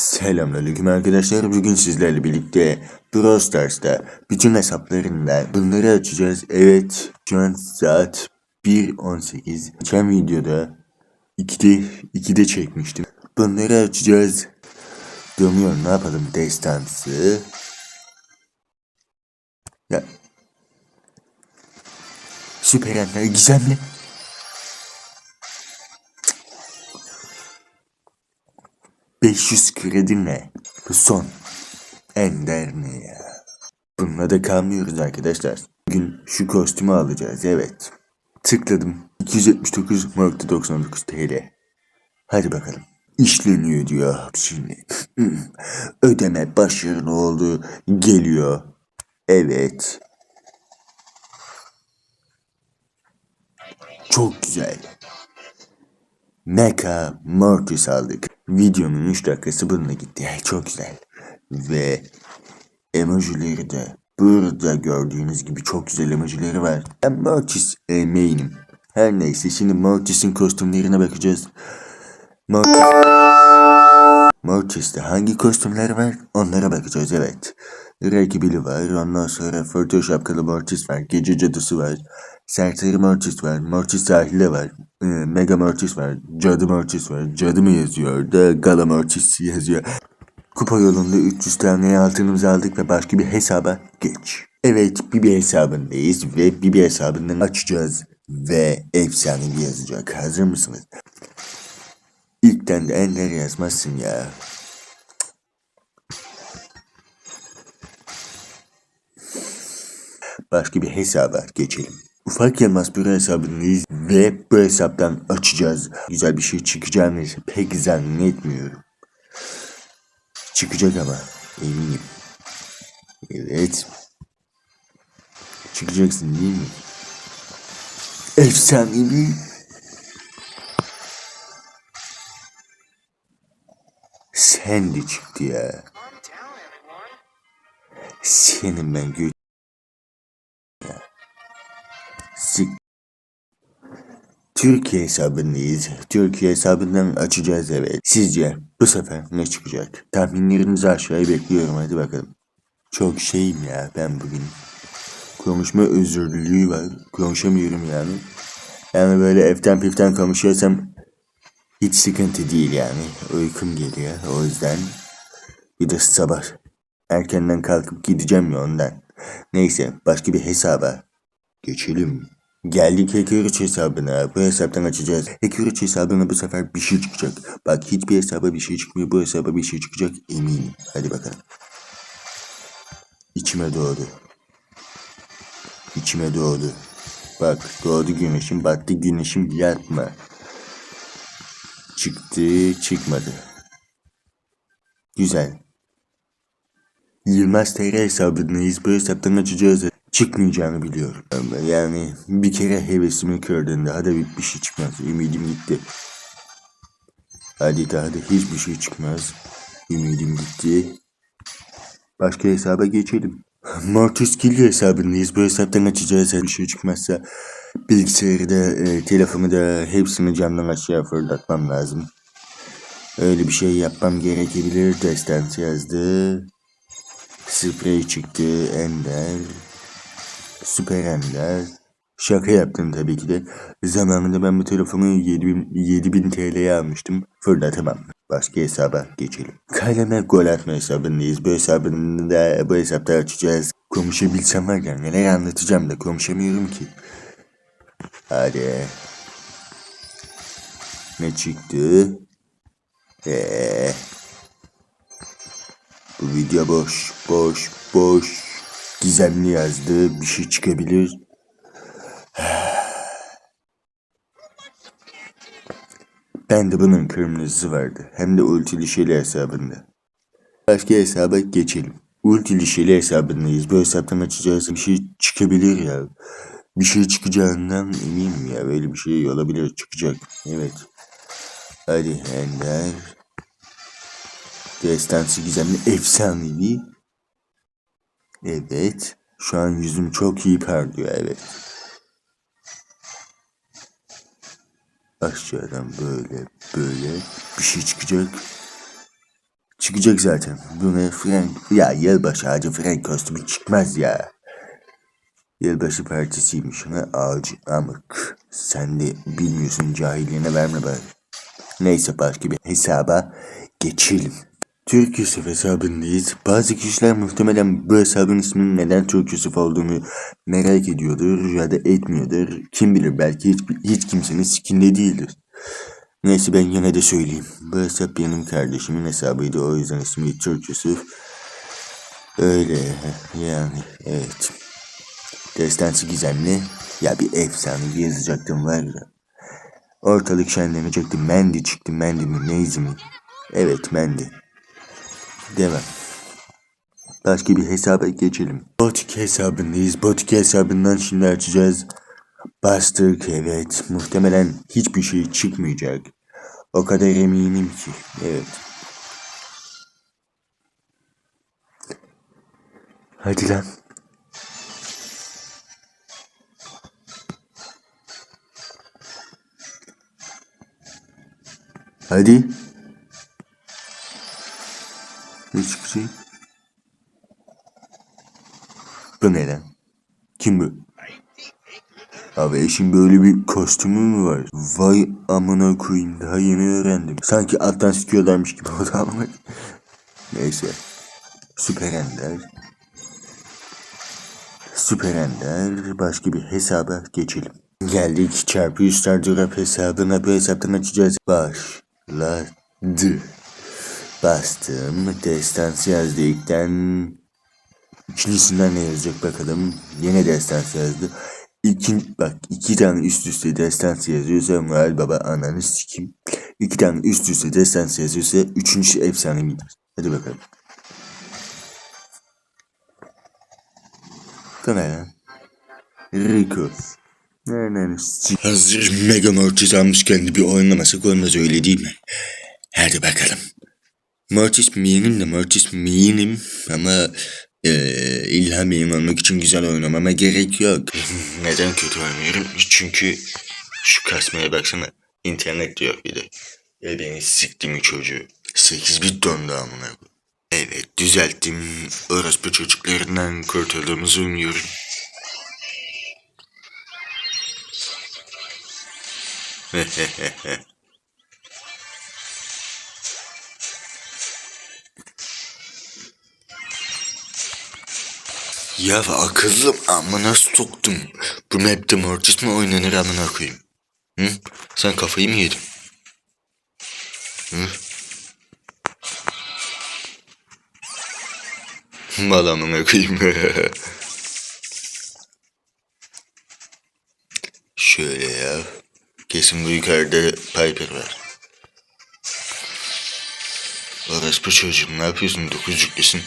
Selamünaleyküm arkadaşlar. Bugün sizlerle birlikte Brawl Stars'ta bütün hesaplarında bunları açacağız. Evet, şu an saat 1.18. Geçen videoda 2'de, 2'de çekmiştim. Bunları açacağız. Dönüyor ne yapalım destansı. Ya. Süper Ender gizemli. ...500 kredi ne? Son. Ender ne ya? Bununla da kalmıyoruz arkadaşlar. Bugün şu kostümü alacağız evet. Tıkladım. 279.99 TL. Hadi bakalım. İşleniyor diyor şimdi. Ödeme başarılı oldu. Geliyor. Evet. Çok güzel. Mecha Mortis aldık. Videonun 3 dakikası bununla gitti. Çok güzel. Ve emojileri de burada gördüğünüz gibi çok güzel emojileri var. Ben e, main'im. Her neyse şimdi Mortis'in kostümlerine bakacağız. Mortis... Mortis'te hangi kostümler var onlara bakacağız evet. Rakibili var ondan sonra Fırtına şapkalı Mortis var. Gece cadısı var. Serseri Mortis var. Mortis sahile var. e, Mega Mortis var. Cadı Mortis var. Cadı mı yazıyor da Gala Mortis yazıyor. Kupa yolunda 300 tane altınımızı aldık ve başka bir hesaba geç. Evet Bibi hesabındayız ve Bibi hesabından açacağız ve efsanevi yazacak. Hazır mısınız? İlkten de Ender yazmazsın ya. Başka bir hesaba geçelim. Ufak Yılmaz bir hesabındayız ve bu hesaptan açacağız. Güzel bir şey çıkacağını pek zannetmiyorum. Çıkacak ama eminim. Evet. Çıkacaksın değil mi? Efsanevi. Sen de çıktı. Senin ben gö... Sik... Türkiye hesabındayız. Türkiye hesabından açacağız evet. Sizce bu sefer ne çıkacak? Tahminlerinizi aşağıya bekliyorum hadi bakalım. Çok şeyim ya ben bugün. Konuşma özürlülüğü var. Konuşamıyorum yani. Yani böyle eften piften konuşuyorsam hiç sıkıntı değil yani. Uykum geliyor o yüzden. Bir de sabah erkenden kalkıp gideceğim ya ondan. Neyse başka bir hesaba geçelim. Geldik Hackerich hesabına. Bu hesaptan açacağız. Hackerich hesabına bu sefer bir şey çıkacak. Bak hiçbir hesaba bir şey çıkmıyor. Bu hesaba bir şey çıkacak eminim. Hadi bakalım. İçime doğdu. İçime doğdu. Bak doğdu güneşim battı güneşim yatma. Çıktı çıkmadı. Güzel. Yılmaz TR hesabındayız. Bu hesaptan açacağız. Çıkmayacağını biliyorum. Yani bir kere hevesimi kırdın daha da bir şey çıkmaz. Ümidim gitti. Hadi daha da hiçbir şey çıkmaz. Ümidim gitti. Başka hesaba geçelim. Mortis Kill hesabındayız. Bu hesaptan açacağız. Bir şey çıkmazsa bilgisayarı da, e, telefonu da hepsini camdan aşağı fırlatmam lazım. Öyle bir şey yapmam gerekebilir. Destansı yazdı. Sprey çıktı. Ender. Süper Ender. Şaka yaptım tabii ki de. Zamanında ben bu telefonu 7000, 7000 TL'ye almıştım. Fırlatamam. Başka hesaba geçelim. Kaleme gol atma hesabındayız. Bu hesabında bu hesapta açacağız. Konuşabilsem var ya neler anlatacağım da konuşamıyorum ki. Hadi. Ne çıktı? Eee. Bu video boş, boş, boş. Gizemli yazdı. Bir şey çıkabilir. Ben de bunun kırmızısı vardı. Hem de ultili şeli hesabında. Başka hesaba geçelim. Ultili şeli hesabındayız. Bu hesaptan açacağız. Bir şey çıkabilir ya. Bir şey çıkacağından eminim ya. Böyle bir şey olabilir. Çıkacak. Evet. Hadi Ender. Destansı gizemli efsanevi. Evet. Şu an yüzüm çok iyi parlıyor evet. Aşağıdan böyle böyle bir şey çıkacak. Çıkacak zaten. Buna Frank... Ya yılbaşı ağacı Frank kostümü çıkmaz ya. Yılbaşı partisiymiş ha ağacı amık. Sen de bilmiyorsun cahilliğine verme bari. Neyse başka bir hesaba geçelim. Türk Yusuf hesabındayız. Bazı kişiler muhtemelen bu hesabın isminin neden Türk Yusuf olduğunu merak ediyordur ya da etmiyordur. Kim bilir belki hiç, hiç kimsenin sikinde değildir. Neyse ben yine de söyleyeyim. Bu hesap benim kardeşimin hesabıydı. O yüzden ismi Türk Yusuf. Öyle yani evet. Destansı gizemli. Ya bir efsane yazacaktım var ya. Ortalık şenlenecekti. Mendi çıktı. Mendi mi? Neyzi mi? Evet Mendi. Devam. Başka bir hesaba geçelim. Botik hesabındayız. Botik hesabından şimdi açacağız. Bastık evet. Muhtemelen hiçbir şey çıkmayacak. O kadar eminim ki. Evet. Hadi lan. Hadi. Ne çıkacak? Bu ne lan? Kim bu? Abi eşin böyle bir kostümü mü var? Vay amına koyayım daha yeni öğrendim. Sanki alttan sikiyorlarmış gibi oldu ama. Neyse. Süper Ender. Süper Ender. Başka bir hesaba geçelim. Geldik çarpı drop hesabına bu hesaptan açacağız. Başladı. Bastım. Destansı yazdı ilkten. İkincisinden ne yazacak bakalım. Yine destansı yazdı. İkin, bak iki tane üst üste destansı yazıyorsa Noel Baba ananı sikim. İki tane üst üste destansı yazıyorsa üçüncüsü efsane midir? Hadi bakalım. Bu ne lan? Rico. Hazır Mega Mortis almışken bir oynamasak olmaz öyle değil mi? Hadi bakalım. Mortis miyenim de Mortis miyenim ama eee İlham benim olmak için güzel oynamama gerek yok. Neden kötü oynuyorum? Çünkü şu kasmaya baksana. İnternet diyor bir de. Ya beni siktiğimi çocuğu. 8 bit dondu amına. Evet düzelttim. Orospu çocuklarından kurtulduğumuzu umuyorum. Ya akıllım amına soktum. Bu map'te Mortis mi oynanır amına koyayım? Hı? Sen kafayı mı yedin? Hı? Mal amına koyayım. Şöyle ya. Kesin bu yukarıda Piper var. Orası bu çocuğum ne yapıyorsun dokuzucuklusun?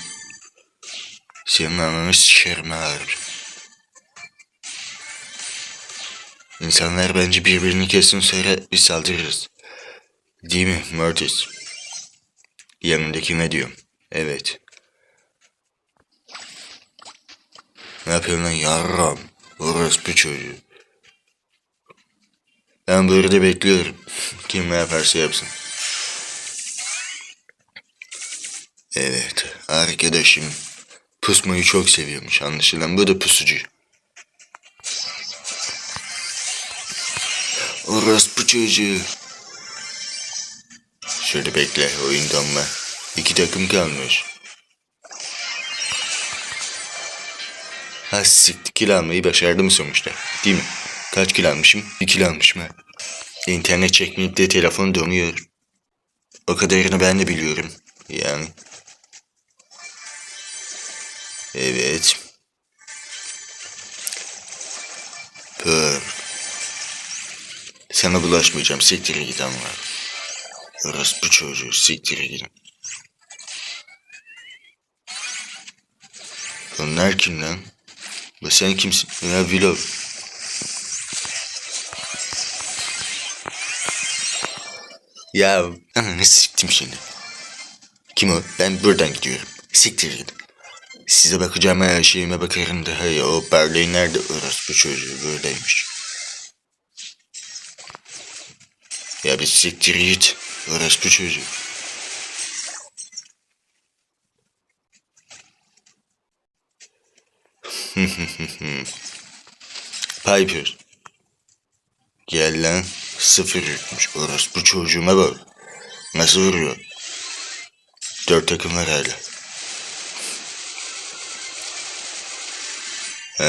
Senin ananı sikerim harbi. İnsanlar bence birbirini kessin sonra biz saldırırız. Değil mi Mortis? Yanındaki ne diyorum? Evet. Ne yapıyorsun lan yarram? Orospu çocuğu. Ben burada bekliyorum. Kim ne yaparsa yapsın. Evet, arkadaşım pusmayı çok seviyormuş anlaşılan. Bu da pusucu. Orospu çocuğu. Şöyle bekle, oyun donma. İki takım kalmış. Ha siktir kill almayı başardım sonuçta. Değil mi? Kaç kill almışım? Bir kill almışım ha. İnternet çekmeyip de telefon donuyor. O kadarını ben de biliyorum. Yani. Evet. Pır. Sana bulaşmayacağım. Siktir git ama. Orası bu çocuğu. Siktir gidin. Onlar kim lan? Ve sen kimsin? Ya Vlog. Ya ananı siktim şimdi. Kim o? Ben buradan gidiyorum. Siktir gidin. Size bakacağım her şeyime bakarım da hey o Berlin nerede orospu çocuğu böyleymiş. Ya bir siktir git orospu çocuğu. Piper. Gel lan. Sıfır yutmuş. Orası bu çocuğuma bak. Nasıl vuruyor? Dört takım var hala.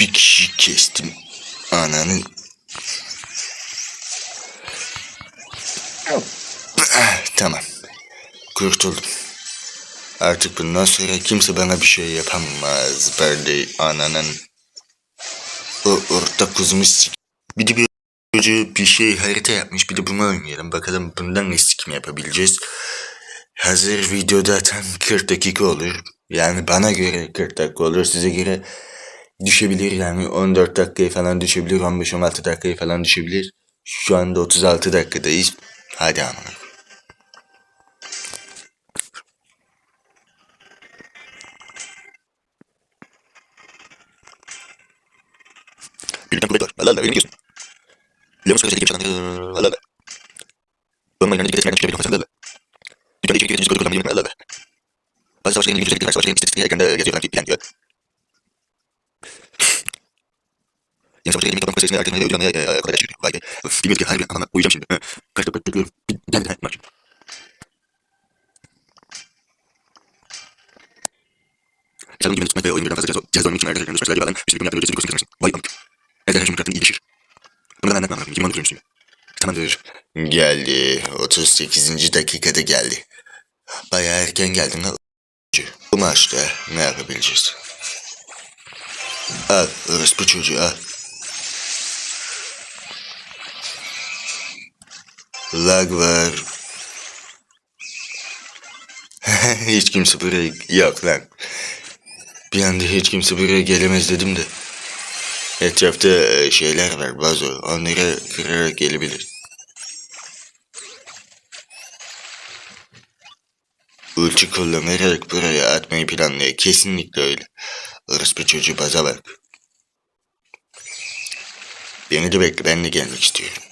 Bir kişi kestim. Ananı. Ah, tamam. Kurtuldum. Artık bundan sonra kimse bana bir şey yapamaz. Böyle ananın. O orta kuzumu. Bir de bir bir şey harita yapmış. Bir de bunu oynayalım. Bakalım bundan ne sikim yapabileceğiz. Hazır videoda tam 40 dakika olur. Yani bana göre 40 dakika olur. Size göre düşebilir yani 14 dakikayı falan düşebilir. 15-16 dakikayı falan düşebilir. Şu anda 36 dakikadayız. Hadi ama. Birden kuvvet var. Allah Allah öyle diyorsun. Lemos kafasına gibi çalan. Allah Allah. Bomba yanında gidip çıkardan çıkabiliyor. Allah Allah. Dükkanda kullanmayı Allah Allah. Bazı savaşların ilgili özellikleri var. Savaşların istatistikleri ekranda yazıyor falan filan diyor. Yeni savaşların toplam sayısını artırmaya uygulamaya e, kolay geçiriyor. Vay be. Öf, Bilmiyorum ki harbi ama uyuyacağım şimdi. Ha, Kaç dakika bekliyorum. Bir geldi ha maç. Hesabın gibi tutmak ve oyun birden fazla cihaz, cihaz oynamak için arkadaşlarına düşmek sadece bağlan. Üstelik bunu yaptığın ücretsiz kazanırsın. Vay amk. Ezber her şey mükemmel iyileşir. Bunu da anlatmam lazım. Kim anlatıyor musun? Tamamdır. Geldi. 38. dakikada geldi. Bayağı erken geldin ha. Bu maçta ne yapabileceğiz? Al orospu çocuğu al. Lag var. hiç kimse buraya yok lan. Bir anda hiç kimse buraya gelemez dedim de. Etrafta şeyler var bazı onları kırarak gelebilir. Ulti kullanarak buraya atmayı planlıyor. Kesinlikle öyle. Orospu çocuğu baza bak. Beni de bekle ben de gelmek istiyorum.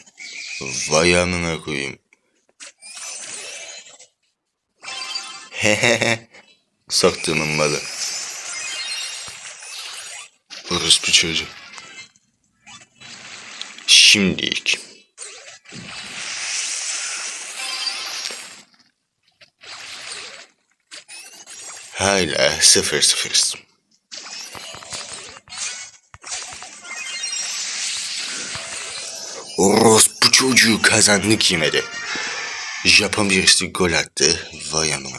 Vay amına koyayım. Hehehe. Soktuğumun malı. Orospu çocuğu. Şimdilik. Hala sıfır sıfırız. Orospu çocuğu kazandık yine de. Japon birisi gol attı. Vay amına.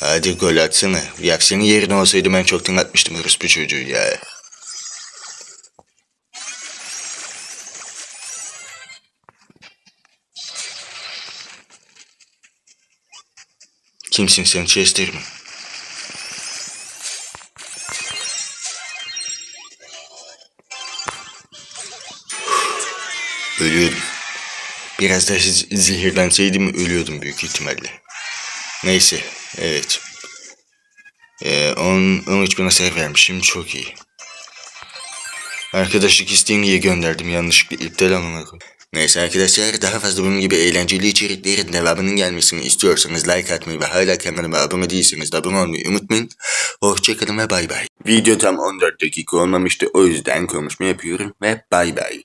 Hadi gol atsana. Ya senin yerine olsaydı ben çoktan atmıştım orospu çocuğu ya. Kimsin sen Chester mi? Ölüyordum. Biraz z- zehirlenseydim ölüyordum büyük ihtimalle. Neyse, evet. Ee, 10, 13 bin hasar vermişim, çok iyi. Arkadaşlık isteğini niye gönderdim yanlışlıkla iptal amına koyayım. Neyse arkadaşlar daha fazla bunun gibi eğlenceli içeriklerin devamının gelmesini istiyorsanız like atmayı ve hala kanalıma abone değilseniz de abone olmayı unutmayın. Hoşçakalın ve bay bay. Video tam 14 dakika olmamıştı o yüzden konuşma yapıyorum ve bay bay.